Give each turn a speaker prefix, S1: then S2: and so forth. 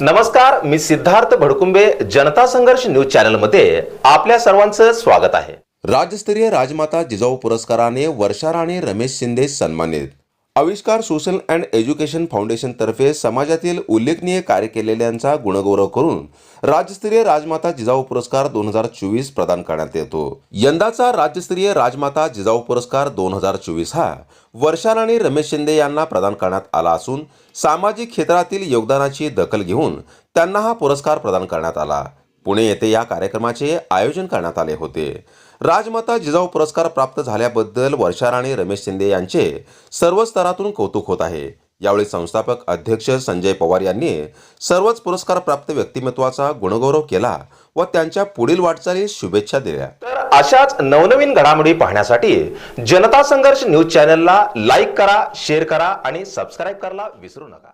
S1: नमस्कार मी सिद्धार्थ भडकुंबे जनता संघर्ष न्यूज चॅनलमध्ये आपल्या सर्वांचं स्वागत आहे.
S2: राज्यस्तरीय राजमाता जिजाऊ पुरस्काराने वर्षा राणे रमेश शिंदे सन्मानित. आविष्कार सोशल अँड एज्युकेशन फाउंडेशन तर्फे समाजातील उल्लेखनीय कार्य केलेल्यांचा गुणगौरव करून राज्यस्तरीय राजमाता जिजाऊ पुरस्कार दोन हजार चोवीस प्रदान करण्यात येतो. यंदाचा राज्यस्तरीय राजमाता जिजाऊ पुरस्कार दोन हजार चोवीस हा वर्षा रमेश शिंदे यांना प्रदान करण्यात आला असून सामाजिक क्षेत्रातील योगदानाची दखल घेऊन त्यांना हा पुरस्कार प्रदान करण्यात आला. पुणे येथे या कार्यक्रमाचे आयोजन करण्यात आले होते. राजमाता जिजाऊ पुरस्कार प्राप्त झाल्याबद्दल वर्षा राणे रमेश शिंदे यांचे सर्व स्तरातून कौतुक होत आहे. यावेळी संस्थापक अध्यक्ष संजय पवार यांनी सर्वच पुरस्कार प्राप्त व्यक्तिमत्वाचा गुणगौरव केला व त्यांच्या पुढील वाटचालीस शुभेच्छा दिल्या.
S1: तर अशाच नवनवीन घडामोडी पाहण्यासाठी जनता संघर्ष न्यूज चॅनलला लाईक करा शेअर करा आणि सबस्क्राईब करायला विसरू नका.